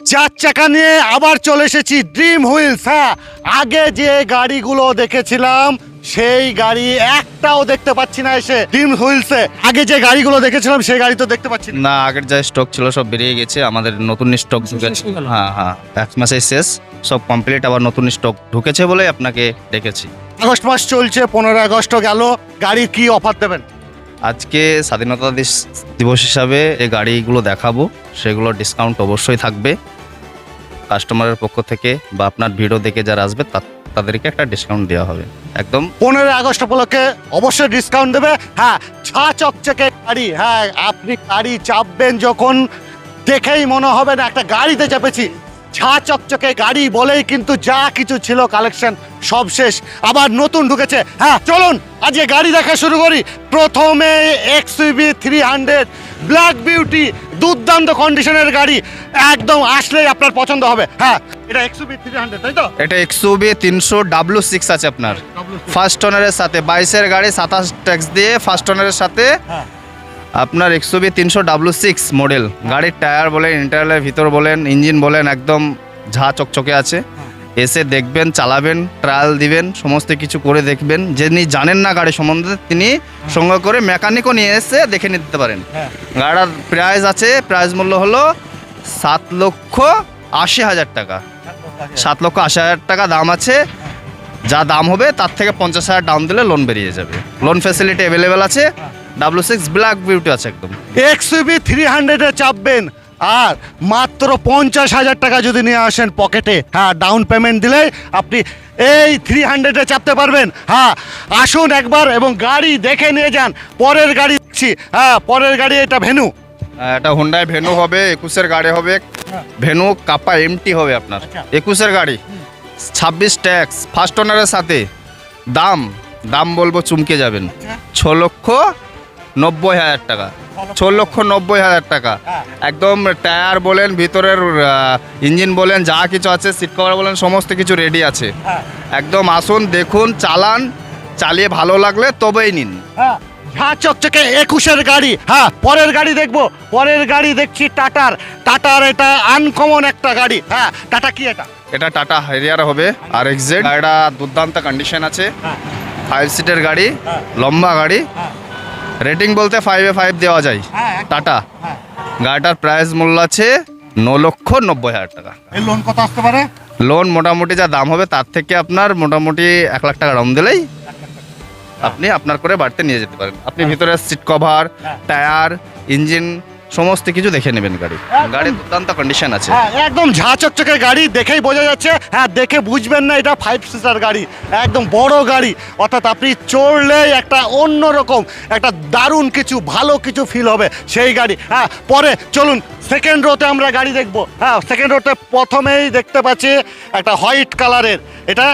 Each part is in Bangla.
চার চাকা নিয়ে আবার চলে এসেছি ড্রিম হুইলস হ্যাঁ। আগে যে গাড়িগুলো দেখেছিলাম সেই গাড়ি একটাও দেখতে পাচ্ছি না এসে ড্রিম হুইলসে আগে যে গাড়িগুলো দেখেছিলাম সেই গাড়ি তো দেখতে পাচ্ছি না। না আগের যা স্টক ছিল সব বেরিয়ে গেছে। আমাদের নতুন স্টক ঢুকেছে। হ্যাঁ হ্যাঁ এক মাসে শেষ। সব কমপ্লিট আবার নতুন স্টক ঢুকেছে বলে আপনাকে ডেকেছি। আগস্ট মাস চলছে পনেরো আগস্ট গেল। গাড়ির কি অফার দেবেন? আজকে স্বাধীনতা দিবস হিসাবে এই গাড়িগুলো দেখাবো। সেগুলো ডিসকাউন্ট অবশ্যই থাকবে। কাস্টমারের পক্ষ থেকে বা আপনার ভিডিও দেখে যারা আসবে তাদেরকে একটা ডিসকাউন্ট দেওয়া হবে। একদম। পনেরো আগস্ট উপলক্ষে অবশ্যই ডিসকাউন্ট দেবে। হ্যাঁ ছা চকচকে গাড়ি। হ্যাঁ আপনি গাড়ি চাপবেন যখন, দেখেই মনে হবে না, একটা গাড়িতে চেপেছি। ছা চকচকে গাড়ি বলেই কিন্তু যা কিছু ছিল কালেকশন সব শেষ। আবার নতুন ঢুকেছে। হ্যাঁ চলুন আজকে গাড়ি দেখা শুরু করি। প্রথমে XUV three hundred black beauty দুর্দান্ত কন্ডিশনের গাড়ি। একদম আসলেই আপনার পছন্দ হবে। হ্যাঁ এটা এক্সইবি থ্রি হান্ড্রেড তাই তো? এটা এক্সুবি তিনশো ডাব্লু সিক্স আছে আপনার। ফার্স্ট ওনারের সাথে বাইশের গাড়ি সাতাশ ট্যাক্স দিয়ে ফার্স্ট ওনারের সাথে হ্যাঁ। আপনার এক্সোবি তিনশো ডাব্লু সিক্স মডেল। গাড়ির টায়ার বলেন ইন্টারনালের ভিতর বলেন ইঞ্জিন বলেন একদম ঝা চকচকে আছে। এসে দেখবেন চালাবেন ট্রায়াল দিবেন সমস্ত কিছু করে দেখবেন। যিনি জানেন না গাড়ি সম্বন্ধে তিনি সঙ্গে করে মেকানিকও নিয়ে এসে দেখে নিতে পারেন। হ্যাঁ। গাড়ির প্রাইস আছে প্রাইস মূল্য হলো সাত লক্ষ আশি হাজার টাকা। সাত লক্ষ আশি হাজার টাকা দাম আছে। যা দাম হবে তার থেকে পঞ্চাশ হাজার ডাউন দিলে লোন বেরিয়ে যাবে। লোন ফ্যাসিলিটি অ্যাভেলেবেল আছে। ডাব্লু সিক্স ব্ল্যাক বিউটি আছে একদম। এক্সইবি থ্রি হান্ড্রেডে চাপবেন। আর মাত্র পঞ্চাশ হাজার টাকা যদি নিয়ে আসেন পকেটে হ্যাঁ ডাউন পেমেন্ট দিলেই আপনি এই থ্রি হান্ড্রেডে চাপতে পারবেন। হ্যাঁ আসুন একবার এবং গাড়ি দেখে নিয়ে যান। পরের গাড়ি দেখছি। হ্যাঁ পরের গাড়ি এটা ভেনু এটা হুন্ডাই ভেনু হবে একুশের গাড়ি হবে। ভেনু কাপা এমটি হবে আপনার। আচ্ছা। একুশের গাড়ি। ছাব্বিশ ট্যাক্স ফার্স্ট ওনারের সাথে। দাম দাম বলব চুমকে যাবেন। ছ লক্ষ নব্বই হাজার টাকা। ছ লক্ষ নব্বই হাজার টাকা। হ্যাঁ। একদম টায়ার বলেন ভিতরের ইঞ্জিন বলেন যা কিছু আছে সিট কভার বলেন সমস্ত কিছু রেডি আছে। হ্যাঁ। একদম আসুন দেখুন চালান চালিয়ে ভালো লাগলে তবেই নিন। হ্যাঁ। চকচকে একুশের গাড়ি। হ্যাঁ পরের গাড়ি দেখব। পরের গাড়ি দেখছি টাটার। টাটার এটা আনকমন একটা গাড়ি। হ্যাঁ টাটা কি এটা? এটা টাটা হারিয়ার হবে আর এক্সেড গাড়িটা দুর্দান্ত কন্ডিশন আছে। হ্যাঁ। ফাইভ সিটের গাড়ি হ্যাঁ। লম্বা গাড়ি। হ্যাঁ। রেটিং বলতে ফাইভে ফাইভ দেওয়া যায়। হ্যাঁ টাটা হ্যাঁ। গাড়িটার প্রাইস মূল্য আছে ন লক্ষ নব্বই হাজার টাকা। লোন কত আসতে পারে? লোন মোটামুটি যা দাম হবে তার থেকে আপনার মোটামুটি এক লাখ টাকা দাম দিলেই আপনি আপনার করে বাড়িতে নিয়ে যেতে পারেন। আপনি ভিতরে সিট কভার হ্যাঁ। টায়ার ইঞ্জিন সমস্ত কিছু দেখে নেবেন গাড়ি। একদম। গাড়ির দুর্দান্ত কন্ডিশন আছে। হ্যাঁ একদম ঝা চকচকে গাড়ি দেখেই বোঝা যাচ্ছে। হ্যাঁ দেখে বুঝবেন না এটা ফাইভ সিটার গাড়ি। একদম বড় গাড়ি। অর্থাৎ আপনি চড়লেই একটা অন্যরকম একটা দারুণ কিছু ভালো কিছু ফিল হবে সেই গাড়ি। হ্যাঁ পরে চলুন সেকেন্ড রোতে আমরা গাড়ি দেখব। হ্যাঁ সেকেন্ড রোতে প্রথমেই দেখতে পাচ্ছি একটা হোয়াইট কালারের এটা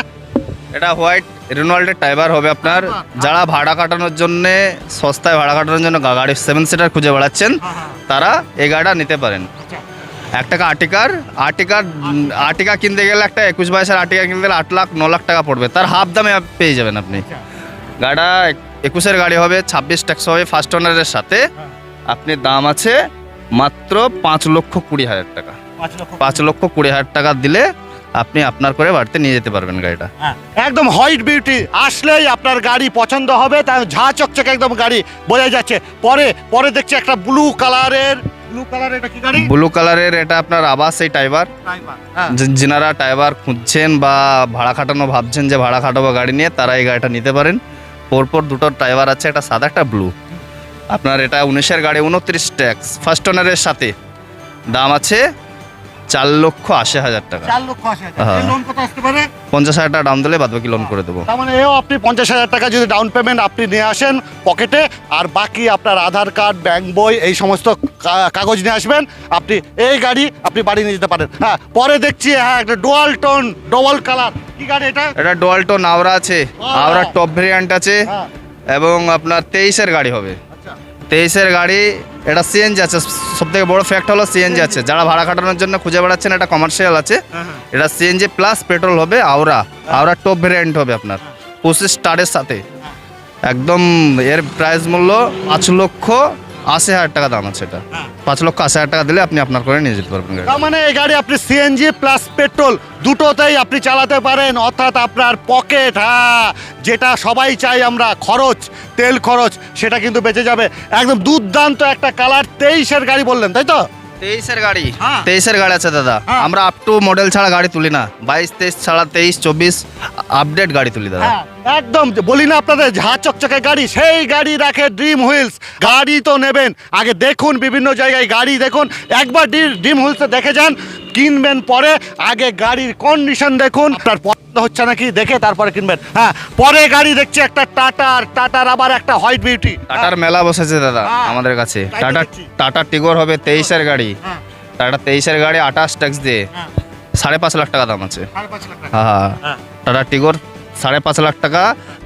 এটা হোয়াইট রেনল্ডের টাইবার হবে আপনার। যারা ভাড়া কাটানোর জন্য সস্তায় ভাড়া কাটানোর জন্য গাড়ি সেভেন সিটার খুঁজে বেড়াচ্ছেন তারা এই গাড়িটা নিতে পারেন। এক টাকা আর্টিকার আর্টিকার আর্টিকা কিনতে গেলে একটা একুশ বাইশের আর্টিকা কিনতে গেলে আট লাখ ন লাখ টাকা পড়বে। তার হাফ দামে পেয়ে যাবেন আপনি। গাড়িটা একুশের গাড়ি হবে ছাব্বিশ ট্যাক্স হবে ফার্স্ট ওনারের সাথে। আপনি দাম আছে মাত্র পাঁচ লক্ষ কুড়ি হাজার টাকা। পাঁচ লক্ষ কুড়ি হাজার টাকা দিলে আপনি আপনার করে বাড়িতে নিয়ে যেতে পারবেন গাড়িটা। হ্যাঁ, একদম হোয়াইট বিউটি আসলেই আপনার গাড়ি পছন্দ হবে তাই ঝা চকচকে একদম গাড়ি বোঝা যাচ্ছে। পরে পরে দেখছি একটা ব্লু কালারের ব্লু কালারের এটা কি গাড়ি? ব্লু কালারের এটা আপনার আবাস এই টাইবার যিনারা টাইবার খুঁজছেন বা ভাড়া খাটানো ভাবছেন যে ভাড়া খাটাবো গাড়ি নিয়ে তারা এই গাড়িটা নিতে পারেন। পরপর দুটো টাইবার আছে একটা সাদা একটা ব্লু আপনার এটা উনিশের গাড়ি উনত্রিশ ট্যাক্স। ফার্স্ট ওনারের সাথে। দাম আছে চার লক্ষ আশি হাজার টাকা। চার লক্ষ আশি হাজার। হ্যাঁ। লোন কত আসতে পারে? পঞ্চাশ হাজার টাকা ডাউন দিলে বাদ বাকি লোন করে দেবো। তার মানে এও আপনি পঞ্চাশ হাজার টাকা যদি ডাউন পেমেন্ট আপনি নিয়ে আসেন পকেটে আর বাকি আপনার আধার কার্ড ব্যাংক বই এই সমস্ত কাগজ নিয়ে আসবেন আপনি এই গাড়ি আপনি বাড়ি নিয়ে যেতে পারেন। হ্যাঁ পরে দেখছি হ্যাঁ একটা ডোয়াল টোন ডবল কালার কি গাড়ি এটা? এটা ডোয়াল্টো নাওরা আছে। আওরা টপ ভেরিয়েন্ট আছে। হ্যাঁ। এবং আপনার তেইশের গাড়ি হবে। তেইশের গাড়ি এটা সিএনজি আছে। সব থেকে বড় ফ্যাক্ট হলো সিএনজি আছে। যারা ভাড়া কাটানোর জন্য খুঁজে বেড়াচ্ছেন এটা কমার্শিয়াল আছে। হ্যাঁ হ্যাঁ। এটা সিএনজি প্লাস পেট্রোল হবে আওরা আওরা টপ ভ্যারিয়েন্ট হবে আপনার। পঁচিশ স্টারের সাথে। একদম এর প্রাইস মূল্য পাঁচ লক্ষ আশি হাজার টাকা দাম আছে এটা। হ্যাঁ। পাঁচ লক্ষ আশি হাজার টাকা দিলে আপনি আপনার করে নিয়ে যেতে পারবেন তার মানে এই গাড়ি আপনি সিএনজি প্লাস পেট্রোল দুটোতেই আপনি চালাতে পারেন অর্থাৎ আপনার পকেট হ্যাঁ যেটা সবাই চাই আমরা খরচ তেল খরচ সেটা কিন্তু বেঁচে যাবে। একদম দুর্দান্ত একটা কালার তেইশের গাড়ি বললেন তাই তো? তেইশের গাড়ি হ্যাঁ। তেইশের গাড়ি আছে দাদা হ্যাঁ। আমরা আপ টু মডেল ছাড়া গাড়ি তুলি না বাইশ তেইশ ছাড়া তেইশ চব্বিশ আপডেট গাড়ি তুলি দাদা হ্যাঁ, একদম বলি না আপনাদের ঝা চকচকে গাড়ি সেই গাড়ি রাখে ড্রিম হুইলস গাড়ি তো নেবেন আগে দেখুন বিভিন্ন জায়গায় গাড়ি দেখুন একবার ড্রিম হুইলসে দেখে যান কিনবেন পরে আগে গাড়ির কন্ডিশন দেখুন। আপনার পছন্দ হচ্ছে নাকি দেখে তারপরে কিনবেন। হ্যাঁ পরে গাড়ি দেখছি একটা টাটার টাটার আবার একটা হোয়াইট বিউটি টাটার মেলা বসেছে দাদা হ্যাঁ। আমাদের কাছে। টাটা। টাটা টিগোর হবে তেইশের গাড়ি। হ্যাঁ। টাটা তেইশের গাড়ি আঠাশ ট্যাক্স দিয়ে। হ্যাঁ। সাড়ে পাঁচ লাখ টাকা দাম আছে। হ্যাঁ হ্যাঁ। হ্যাঁ। টাটা টিগোর সাড়ে পাঁচ লাখ টাকা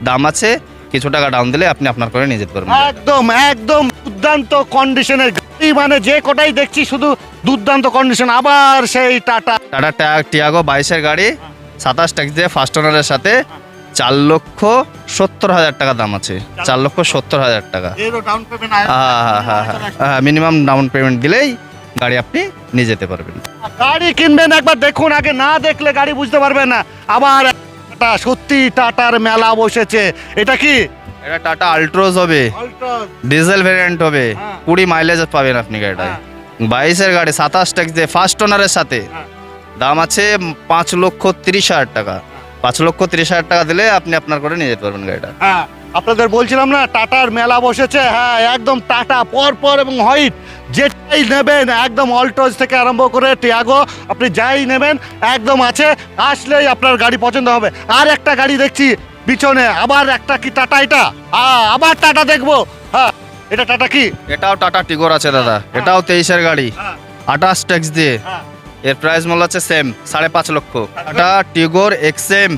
দাম আছে। কিছু টাকা ডাউন দিলে আপনি আপনার করে নিয়ে যেতে পারবেন। একদম একদম দুর্দান্ত কন্ডিশনের গাড়ি। মানে যে কোটাই দেখছি শুধু দুর্দান্ত কন্ডিশন আবার সেই টাটা। টাটা ট্যা- টিয়াগো বাইশের গাড়ি সাতাশ ট্যাক্স দিয়ে ফার্স্ট ওনারের সাথে চার লক্ষ সত্তর হাজার টাকা দাম আছে। চার লক্ষ সত্তর হাজার টাকা। হ্যাঁ হ্যাঁ হ্যাঁ হ্যাঁ মিনিমাম ডাউন পেমেন্ট দিলেই গাড়ি আপনি নিয়ে যেতে পারবেন। গাড়ি কিনবেন একবার দেখুন আগে না দেখলে গাড়ি বুঝতে পারবেন না। আবার টাটা সত্যি টাটার মেলা বসেছে। এটা কি? এটা টাটা আল্ট্রোজ হবে। ডিজেল ভ্যারিয়েন্ট হবে। হ্যাঁ। কুড়ি মাইলেজ পাবেন আপনি গাড়িটায়। হ্যাঁ। বাইশের গাড়ি সাতাশ ট্যাক্স দিয়ে ফার্স্ট ওনারের সাথে। হ্যাঁ। দাম আছে পাঁচ লক্ষ তিরিশ হাজার টাকা। পাঁচ লক্ষ তিরিশ হাজার টাকা দিলে আপনি আপনার করে নিয়ে যেতে পারবেন গাড়িটা। হ্যাঁ আপনাদের বলছিলাম না টাটার মেলা বসেছে হ্যাঁ একদম টাটা পর পর এবং হোয়াইট। যেটাই নেবেন একদম অল্টোজ থেকে আরম্ভ করে টিয়াগো আপনি যাই নেবেন একদম আছে আসলেই আপনার গাড়ি পছন্দ হবে। আর একটা গাড়ি দেখছি পিছনে আবার একটা কি টাটা এটা? আ, আবার টাটা দেখব। হ্যাঁ। এটা টাটা কি? এটাও টাটা টিগোর আছে দাদা। এটাও তেইশের গাড়ি। হ্যাঁ। আঠাশ ট্যাক্স দিয়ে। হ্যাঁ। এর প্রাইস মূল্য হচ্ছে সেম সাড়ে পাঁচ লক্ষ। টাটা। Tigor XM.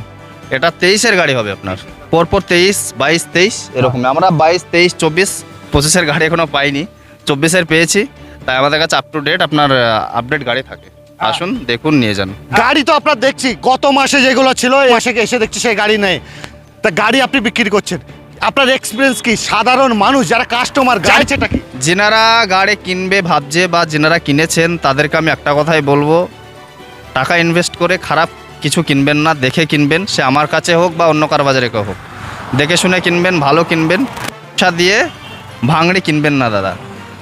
এটা তেইশের গাড়ি হবে আপনার। পরপর তেইশ বাইশ তেইশ এরকম। আমরা বাইশ তেইশ চব্বিশ পঁচিশের গাড়ি এখনও পাইনি। চব্বিশের পেয়েছি। তাই আমাদের কাছে আপ টু ডেট আপনার আপডেট গাড়ি থাকে। আসুন দেখুন নিয়ে যান। গাড়ি তো আপনার দেখছি। গত মাসে যেগুলো ছিল এই মাসে এসে দেখছি সেই গাড়ি নেই। তা গাড়ি আপনি বিক্রি করছেন। আপনার এক্সপিরিয়েন্স কি? সাধারণ মানুষ যারা কাস্টমার গাড়িছেটা কি? যেনারা গাড়ি কিনবে ভাবছে বা যেনারা কিনেছেন তাদেরকে আমি একটা কথাই বলব। টাকা ইনভেস্ট করে খারাপ কিছু কিনবেন না দেখে কিনবেন সে আমার কাছে হোক বা অন্য কার বাজারে কেউ হোক। দেখে শুনে কিনবেন ভালো কিনবেন পয়সা দিয়ে ভাঙড়ি কিনবেন না দাদা।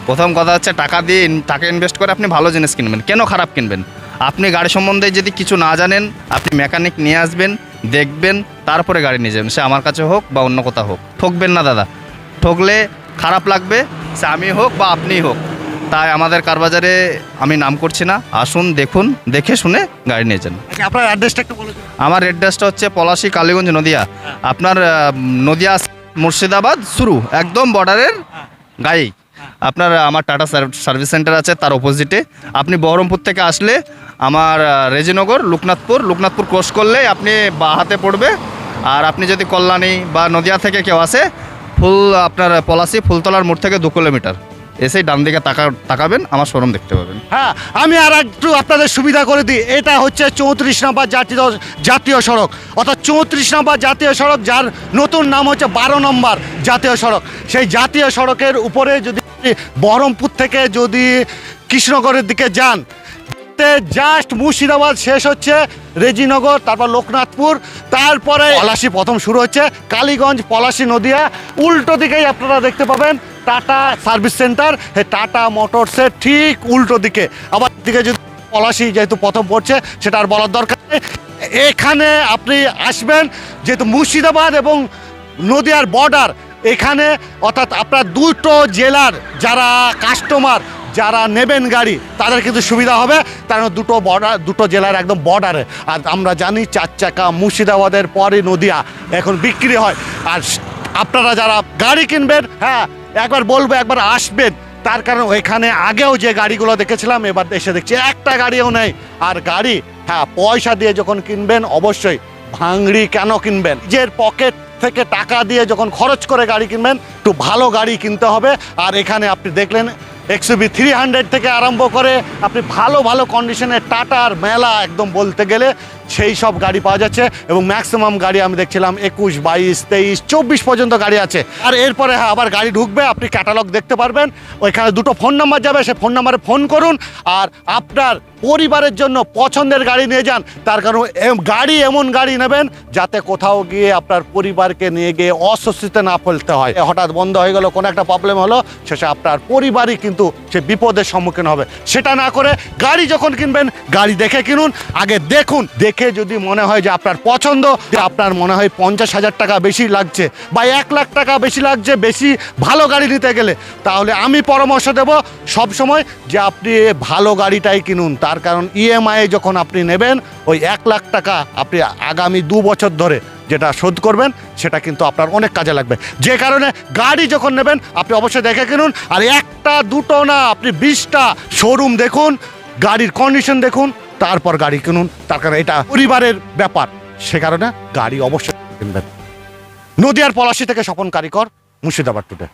প্রথম কথা হচ্ছে টাকা দিয়ে টাকা ইনভেস্ট করে আপনি ভালো জিনিস কিনবেন। কেন খারাপ কিনবেন? আপনি গাড়ি সম্বন্ধে যদি কিছু না জানেন আপনি মেকানিক নিয়ে আসবেন দেখবেন তারপরে গাড়ি নিয়ে যাবেন। সে আমার কাছে হোক বা অন্য কোথাও হোক। ঠকবেন না দাদা। ঠকলে খারাপ লাগবে সে আমি হোক বা আপনি হোক। তাই আমাদের কারবাজারে আমি নাম করছি না। আসুন দেখুন দেখে শুনে গাড়ি নিয়ে যান। আচ্ছা, আপনার অ্যাড্রেসটা একটু বলে দিন। আমার এড্রেসটা হচ্ছে পলাশি কালীগঞ্জ নদিয়া। আপনার নদিয়া মুর্শিদাবাদ শুরু একদম বর্ডারের গায়েই আপনার আমার টাটা সার্ভিস সেন্টার আছে তার অপোজিটে আপনি বহরমপুর থেকে আসলে আমার রেজিনগর লোকনাথপুর লোকনাথপুর ক্রস করলে আপনি বা হাতে পড়বে। আর আপনি যদি কল্যাণী বা নদিয়া থেকে কেউ আসে, ফুল আপনার পলাশি ফুলতলার মোড় থেকে দু কিলোমিটার। এসেই ডান দিকে তাকা, তাকাবেন, আমার শোরুম দেখতে পাবেন। হ্যাঁ আমি আর একটু আপনাদের সুবিধা করে দিই। এটা হচ্ছে চৌত্রিশ নম্বর জাতীয় জাতীয় সড়ক। অর্থাৎ চৌত্রিশ নম্বর জাতীয় সড়ক, যার নতুন নাম হচ্ছে বারো নম্বর জাতীয় সড়ক। সেই জাতীয় সড়কের উপরে যদি বহরমপুর থেকে যদি কৃষ্ণনগরের দিকে যান জাস্ট মুর্শিদাবাদ শেষ হচ্ছে রেজিনগর, তারপর লোকনাথপুর, তারপরে পলাশি প্রথম শুরু হচ্ছে, কালীগঞ্জ, পলাশি, নদিয়া। উল্টো দিকেই আপনারা দেখতে পাবেন টাটা সার্ভিস সেন্টার। টাটা মোটরসের ঠিক উল্টো দিকে। আবার দিকে যদি পলাশি যেহেতু প্রথম পড়ছে, সেটা আর বলার দরকার নেই। এখানে আপনি আসবেন, যেহেতু মুর্শিদাবাদ এবং নদিয়ার বর্ডার এখানে অর্থাৎ আপনার দুটো জেলার যারা কাস্টমার যারা নেবেন গাড়ি, তাদের কিন্তু সুবিধা হবে। কারণ দুটো বর্ডার দুটো জেলার একদম বর্ডারে আর আমরা জানি চার চাকা মুর্শিদাবাদের পরে নদিয়া এখন বিক্রি হয়। আর আপনারা যারা গাড়ি কিনবেন হ্যাঁ একবার বলব, একবার আসবেন। তার কারণ ওইখানে আগেও যে গাড়িগুলো দেখেছিলাম, এবার এসে দেখছি একটা গাড়িও নেই। আর গাড়ি হ্যাঁ পয়সা দিয়ে যখন কিনবেন, অবশ্যই ভাঙড়ি কেন কিনবেন? নিজের পকেট থেকে টাকা দিয়ে যখন খরচ করে গাড়ি কিনবেন, একটু ভালো গাড়ি কিনতে হবে। আর এখানে আপনি দেখলেন এক্সবি থ্রি হান্ড্রেড থেকে আরম্ভ করে আপনি ভালো ভালো কন্ডিশনের টাটার মেলা একদম বলতে গেলে সেই সব গাড়ি পাওয়া যাচ্ছে এবং ম্যাক্সিমাম গাড়ি আমি দেখছিলাম একুশ, বাইশ, তেইশ, চব্বিশ পর্যন্ত গাড়ি আছে। আর এরপরে হ্যাঁ আবার গাড়ি ঢুকবে, আপনি ক্যাটালগ দেখতে পারবেন। ওইখানে দুটো ফোন নাম্বার যাবে সে ফোন নাম্বারে ফোন করুন। আর আপনার পরিবারের জন্য পছন্দের গাড়ি নিয়ে যান। তার কারণ গাড়ি এমন গাড়ি নেবেন যাতে কোথাও গিয়ে আপনার পরিবারকে নিয়ে গিয়ে অস্বস্তিতে না ফেলতে হয়। হঠাৎ বন্ধ হয়ে গেল, কোনো একটা প্রবলেম হলো, শেষে আপনার পরিবারই কিন্তু সে বিপদের সম্মুখীন হবে। সেটা না করে গাড়ি যখন কিনবেন, গাড়ি দেখে কিনুন। আগে দেখুন, দেখে যদি মনে হয় যে আপনার পছন্দ, যে আপনার মনে হয় পঞ্চাশ হাজার টাকা বেশি লাগছে বা এক লাখ টাকা বেশি লাগছে, বেশি ভালো গাড়ি নিতে গেলে, তাহলে আমি পরামর্শ দেব সব সময় যে আপনি ভালো গাড়িটাই কিনুন। তার কারণ ইএমআই যখন আপনি নেবেন, ওই এক লাখ টাকা আপনি আগামী দু বছর ধরে যেটা শোধ করবেন, সেটা কিন্তু আপনার অনেক কাজে লাগবে। যে কারণে গাড়ি যখন নেবেন, আপনি অবশ্যই দেখে কিনুন। আর একটা, দুটো না, আপনি বিশটা শোরুম দেখুন, গাড়ির কন্ডিশন দেখুন তারপর গাড়ি কিনুন। তার কারণে এটা পরিবারের ব্যাপার। সে কারণে গাড়ি অবশ্যই কিনবেন। নদিয়ার পলাশি থেকে স্বপন কারিকর, মুর্শিদাবাদ টুডে